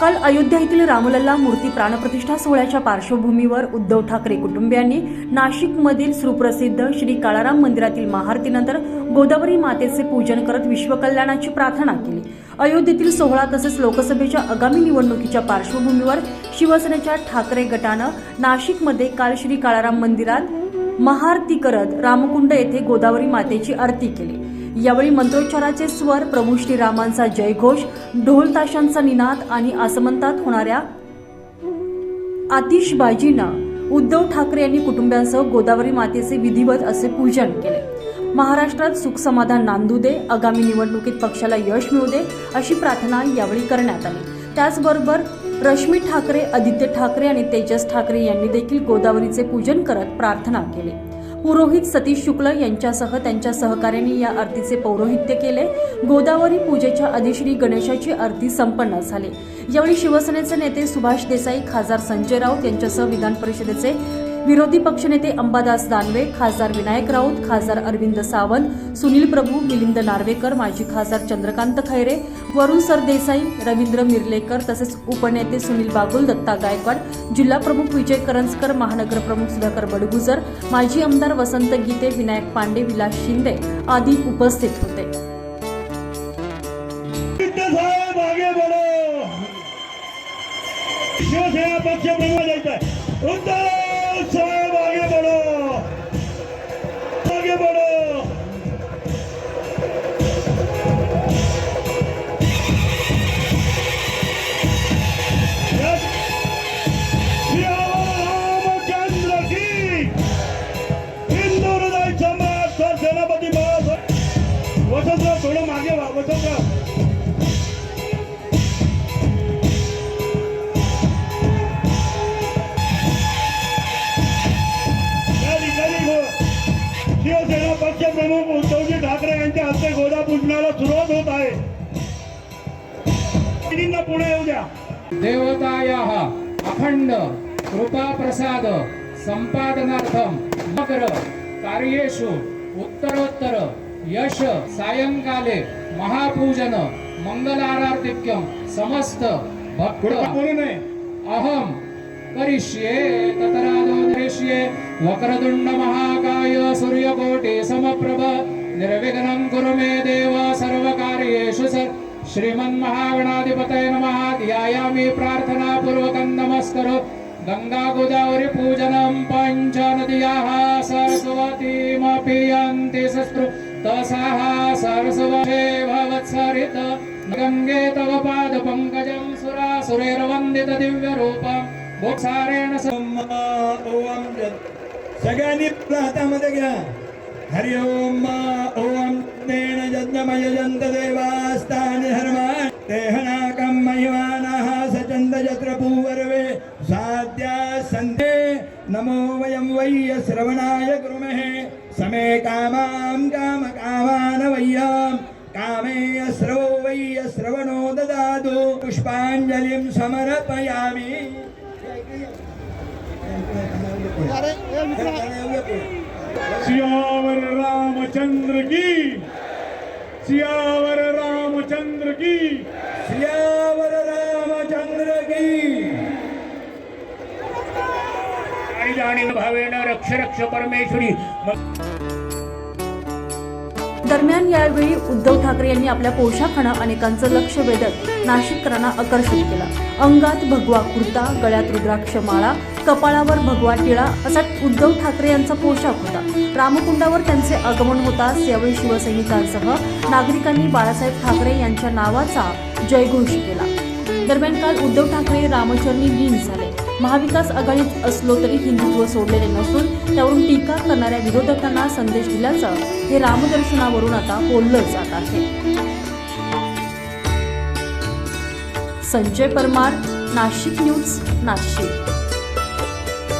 काल अयोध्या येथील रामलल्ला मूर्ती प्राणप्रतिष्ठा सोहळ्याच्या पार्श्वभूमीवर उद्धव ठाकरे कुटुंबियांनी नाशिकमधील सुप्रसिद्ध श्री काळाराम मंदिरातील महाआरतीनंतर गोदावरी मातेचे पूजन करत विश्वकल्याणाची प्रार्थना केली. अयोध्येतील सोहळा तसेच लोकसभेच्या आगामी निवडणुकीच्या पार्श्वभूमीवर शिवसेनेच्या ठाकरे गटानं नाशिकमध्ये काल श्री काळाराम मंदिरात महाआरती करत रामकुंड येथे गोदावरी मातेची आरती केली. यावेळी मंत्रोच्चाराचे स्वर प्रभू श्रीरामांचा जयघोष ढोल ताशांचा निनाद आणि आसमंतात होणाऱ्या आतिषबाजीनं उद्धव ठाकरे यांनी कुटुंबियांसह गोदावरी मातेचे विधिवत असे पूजन केले. महाराष्ट्रात सुख समाधान नांदू दे आगामी निवडणुकीत पक्षाला यश मिळू दे अशी प्रार्थना यावेळी करण्यात आली. त्याचबरोबर रश्मी ठाकरे आदित्य ठाकरे आणि तेजस ठाकरे यांनी देखील गोदावरीचे पूजन करत प्रार्थना केली. पुरोहित सतीश शुक्ल यांच्यासह त्यांच्या सहकार्यांनी या आरतीचे पौरोहित्य केले. गोदावरी पूजेच्या आधी श्री गणेशाची आरती संपन्न झाली. यावेळी शिवसेनेचे नेते सुभाष देसाई खासदार संजय राऊत यांच्यासह विधान परिषदेचे विरोधी पक्षनेते अंबादास दानवे खासदार विनायक राऊत खासदार अरविंद सावंत सुनील प्रभू मिलिंद नार्वेकर माजी खासदार चंद्रकांत खैरे वरुण सरदेसाई रवींद्र मिरलेकर तसेच उपनेते सुनील बागुल दत्ता गायकवाड जिल्हा प्रमुख विजय करंजकर महानगर प्रमुख सुधाकर बडगुजर माजी आमदार वसंत गीते विनायक पांडे विलास शिंदे आदी उपस्थित होते. शिवसेना पक्ष प्रमुख मागे व्हा हो. शिवसेना पक्ष प्रमुख उद्धवजी ठाकरे यांच्या हस्ते गोदा पूजनाला सुरुवात होत आहे. पुढे येऊ द्या. देवताया अखंड कृपा प्रसाद संपादनार्थम मकर कार्येशु उत्तरोत्तर यश सायंकाले महापूजन मंगलारार्तिक्यं समस्त भक्त. अहम करिष्ये ततरादो करिष्ये वक्रतुंड महाकाय सूर्यकोटि समप्रभ निर्विघ्नं कुरु मे देव सर्वकार्येषु स श्रीमन्महागणाधिपतये नमः ध्यायामि प्रार्थनापूर्वकं नमस्करो। गंगा गोदावरी पूजनं पञ्चनद्याः सरस्वतीमपि यन्ति सस्पृ तसाः सरस्वते भवत्सरित। गंगे तव पाद पंकजं सुरासुरेर्वन्दित दिव्यरूपं। भोक्सारेण स ओम सगळ्यांनी आपल्या हातामध्ये घ्या। हरि ओम ओम तेन यज्ञमय जंत देवास्तानि धर्मान् तेहनाकं महिमानः सचन्द यत्र भूवर्वे साध्या सन्धे नमो वयं वै श्रवणाय कुर्महे। समे कामां कामकामान् वय्यां कामे श्रवो वै ददातु। पुष्पाञ्जलिं समर्पयामि। सियावर रामचंद्र की। सियावर रामचंद्र की। सियावर रामचंद्र की आणि आणि भावेन रक्ष रक्ष परमेश्वरी. दरम्यान यावेळी उद्धव ठाकरे यांनी आपल्या पोशाखानं अनेकांचं लक्ष वेधत नाशिककरांना आकर्षित केलं. अंगात भगवा कुर्ता गळ्यात रुद्राक्ष माळा कपाळावर भगवा टिळा असा उद्धव ठाकरे यांचा पोशाख होता. रामकुंडावर त्यांचे आगमन होताच यावेळी शिवसैनिकांसह नागरिकांनी बाळासाहेब ठाकरे यांच्या नावाचा जयघोष केला. दरम्यान काल उद्धव ठाकरे रामचरणी लीन झाले. महाविकास आघाडीत असलो तरी हिंदुत्व सोडलेले नसून त्यावरून टीका करणाऱ्या विरोधकांना संदेश दिल्याचं हे रामदर्शनावरून आता बोललं जात आहे. संजय परमार नाशिक न्यूज नाशिक.